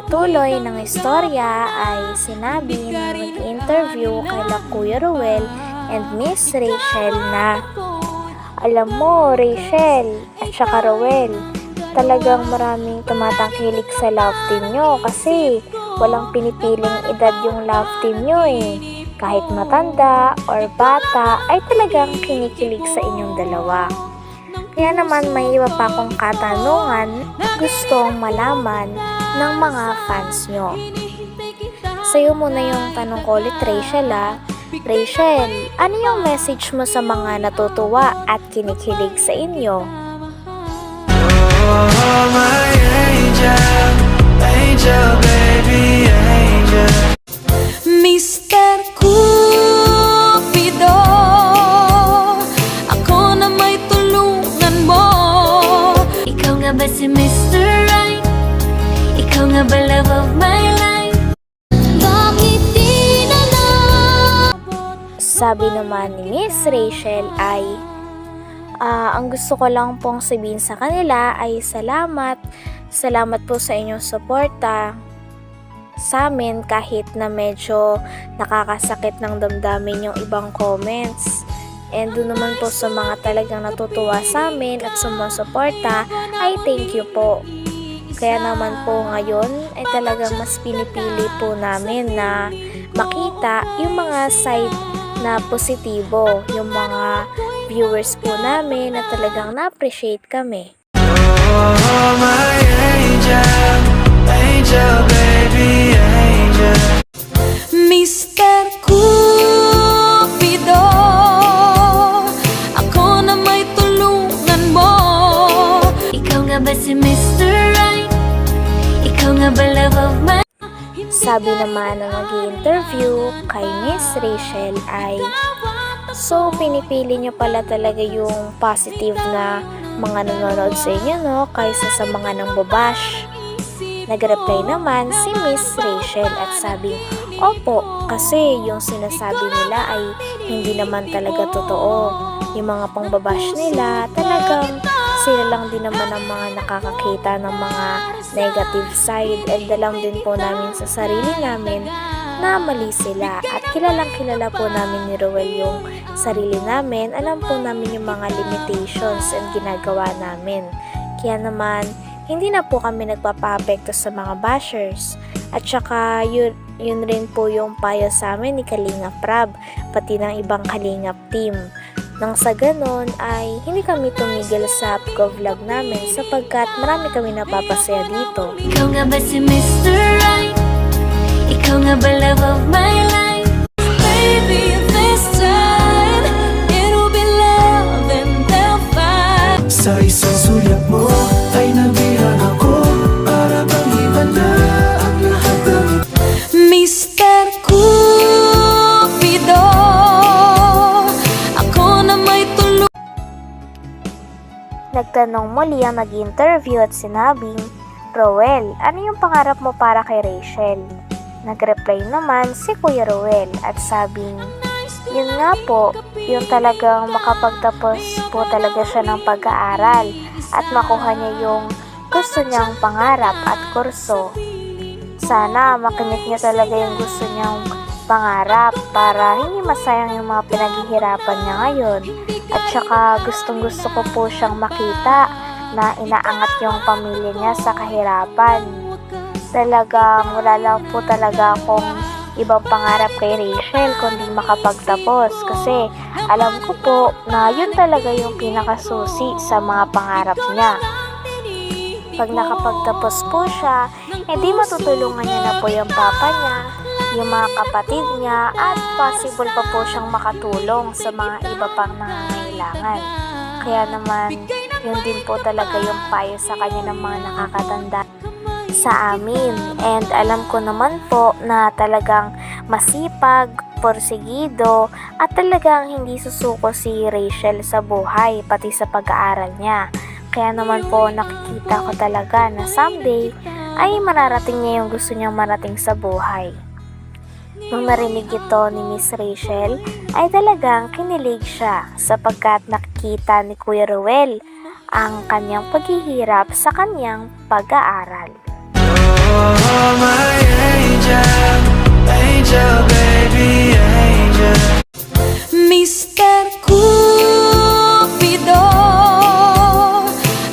pagpapatuloy ng istorya ay sinabi na mag-interview kay Kuya Ruel and Miss Rachel na Alam mo, Rachel at saka Ruel, talagang maraming tumatangkilik sa love team nyo kasi walang pinipiling edad yung love team nyo eh. Kahit matanda or bata ay talagang kinikilig sa inyong dalawa. Kaya naman may iba pa akong katanungan na gustong malaman ng mga fans nyo. Sa'yo muna yung tanong ko ulit, Rachel ah. Rachel, ano yung message mo sa mga natutuwa at kinikilig sa inyo? Oh, my angel, angel, baby, angel. Mr. Cupido Ako na may tulungan mo Ikaw nga ba si Mr. Sabi naman ni Miss Rachel ay, "Ah, ang gusto ko lang pong sabihin sa kanila ay salamat. Salamat po sa inyong suporta sa amin kahit na medyo nakakasakit ng damdamin yung ibang comments. And doon naman po sa mga talagang natutuwa sa amin at sumusuporta ay thank you po. Kaya naman po ngayon ay talagang mas pinipili po namin na makita yung mga side na positibo, yung mga viewers po namin na talagang na-appreciate kami. Oh, my angel, angel, baby, angel. Mr. Cupido Ako na may tulungan mo Ikaw nga ba si Mr. Sabi naman ng nag interview kay Miss Rachel ay, So, pinipili nyo pala talaga yung positive na mga nanonood sa inyo, no? Kaysa sa mga nang babash. Nag-reply naman si Miss Rachel at sabi, Opo, kasi yung sinasabi nila ay hindi naman talaga totoo. Yung mga pangbabash nila, talagang sila lang din naman ang mga nakakakita ng mga negative side and alam din po namin sa sarili namin na mali sila. At kilalang kilala po namin ni Roel yung sarili namin. Alam po namin yung mga limitations and ginagawa namin. Kaya naman hindi na po kami nagpapapekto sa mga bashers. At saka yun, yun rin po yung payo sa amin ni Kalingap Prab pati ng ibang Kalingap team nang sa ganon ay hindi kami tumigil sa vlog namin sapagkat marami kami napapasaya dito. Ikaw nga ba si Mr. Right? Ikaw nga ba love of my life? Baby, this time It'll be love and they'll fight Sa isang sulyap mo Nagtanong muli ang nag-interview at sinabing, Roel, ano yung pangarap mo para kay Rachel? Nag-reply naman si Kuya Roel at sabing, yun nga po, yung talagang makapagtapos po talaga siya ng pag-aaral at makuha niya yung gusto niyang pangarap at kurso. Sana makamit niya talaga yung gusto niyang pangarap para hindi masayang yung mga pinaghihirapan niya ngayon. At saka gustong gusto ko po siyang makita na inaangat yung pamilya niya sa kahirapan. Talagang wala lang po talaga akong ibang pangarap kay Rachel kundi makapagtapos kasi alam ko po na yun talaga yung pinakasusi sa mga pangarap niya. Pag nakapagtapos po siya, edi matutulungan niya na po yung papa niya yung mga kapatid niya at possible pa po siyang makatulong sa mga iba pang nangangailangan. Kaya naman, yun din po talaga yung payo sa kanya ng mga nakakatanda sa amin. And alam ko naman po na talagang masipag, porsigido, at talagang hindi susuko si Rachel sa buhay, pati sa pag-aaral niya. Kaya naman po nakikita ko talaga na someday ay mararating niya yung gusto niyang marating sa buhay. Nung narinig ito ni Miss Rachel, ay talagang kinilig siya sapagkat nakikita ni Kuya Ruel ang kanyang paghihirap sa kanyang pag-aaral. Oh, my angel, angel, baby, angel. Mr. Cupido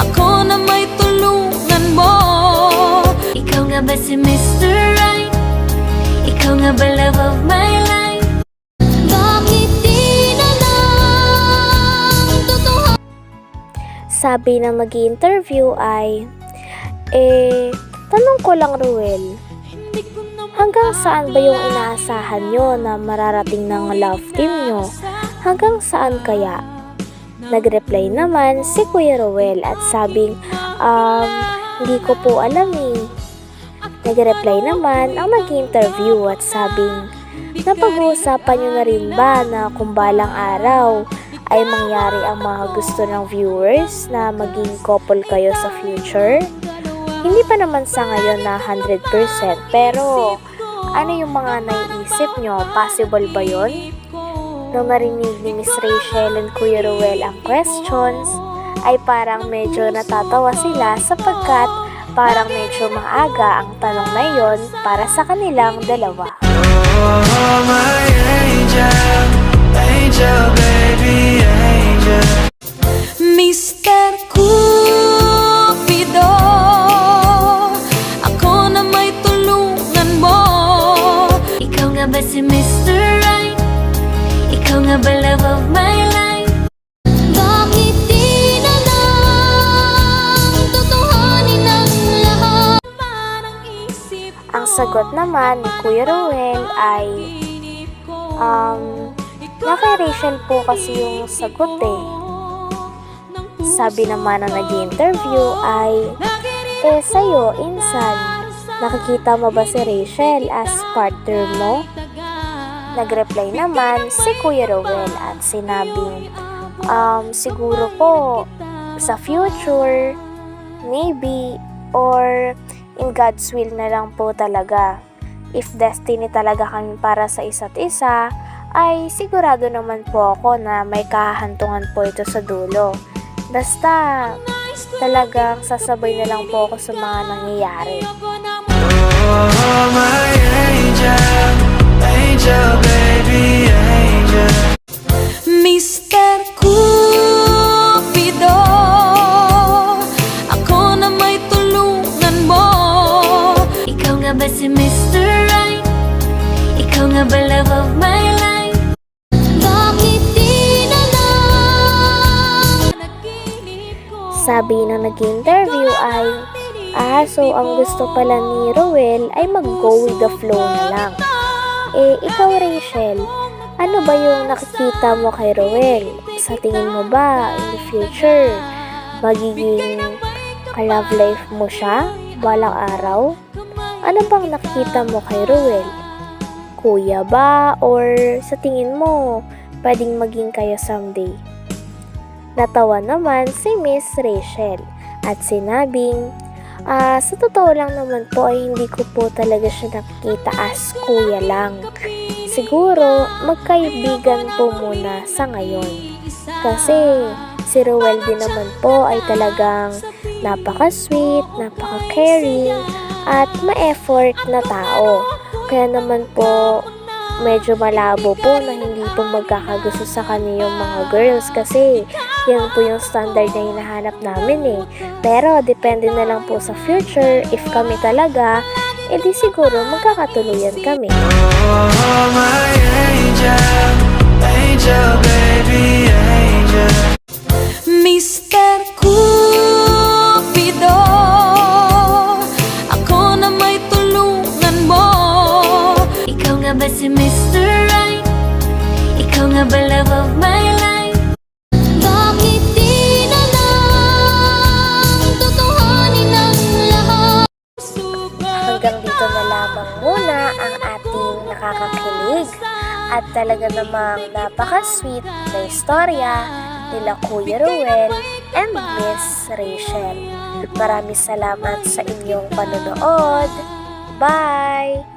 Ako na may tulungan mo Ikaw nga ba si Mr. Love of my life? Bakit di na lang totoo? Sabi ng nag interview ay, eh, tanong ko lang Ruel, hanggang saan ba yung inaasahan nyo na mararating ng love team nyo? Hanggang saan kaya? Nagreply naman si Kuya Ruel at sabing, um, hindi ko po alam eh. Nagreply naman ang nag-interview at sabing, napag-uusapan nyo na rin ba na kung balang araw ay mangyari ang mga gusto ng viewers na maging couple kayo sa future? Hindi pa naman sa ngayon na 100% pero ano yung mga naiisip nyo? Possible ba yon? Nung narinig ni Miss Rachel and Kuya Ruel ang questions, ay parang medyo natatawa sila sapagkat parang medyo maaga ang tanong na yon para sa kanilang dalawa. Oh, my angel, angel, baby, angel. Mr. Cupido Ako na may tulungan mo Ikaw nga ba si Mr. Right? Ikaw nga ba love of my sagot naman ni Kuya Ruel ay, um, na kay po kasi yung sagot eh. Sabi naman ng nag-interview ay, eh sa'yo, insan, nakikita mo ba si Rachel as partner mo? Nagreply naman si Kuya Rowell at sinabing, um, siguro po, sa future, maybe, or in God's will na lang po talaga. If destiny talaga kami para sa isa't isa, ay sigurado naman po ako na may kahantungan po ito sa dulo. Basta, talagang sasabay na lang po ako sa mga nangyayari. Sabi ng nag-interview ay, ah, so ang gusto pala ni Rowell ay mag-go with the flow na lang. Eh, ikaw Rachel, ano ba yung nakikita mo kay Rowell? Sa tingin mo ba, in the future, magiging ka-love life mo siya balang araw? Ano bang nakikita mo kay Rowell? Kuya ba? Or sa tingin mo, pwedeng maging kayo someday? Natawa naman si Miss Rachel at sinabing, Ah, sa totoo lang naman po ay hindi ko po talaga siya nakikita as kuya lang. Siguro, magkaibigan po muna sa ngayon. Kasi si Rowell din naman po ay talagang napaka-sweet, napaka-caring, at ma-effort na tao. Kaya naman po, medyo malabo po na hindi po magkakagusto sa kanya yung mga girls kasi yan po yung standard na hinahanap namin eh. Pero depende na lang po sa future if kami talaga, edi siguro magkakatuluyan kami. Oh, my angel, angel, baby, angel. Lamang muna ang ating nakakakilig at talaga namang napaka-sweet na istorya nila Kuya Ruel and Miss Rachel. Maraming salamat sa inyong panonood. Bye!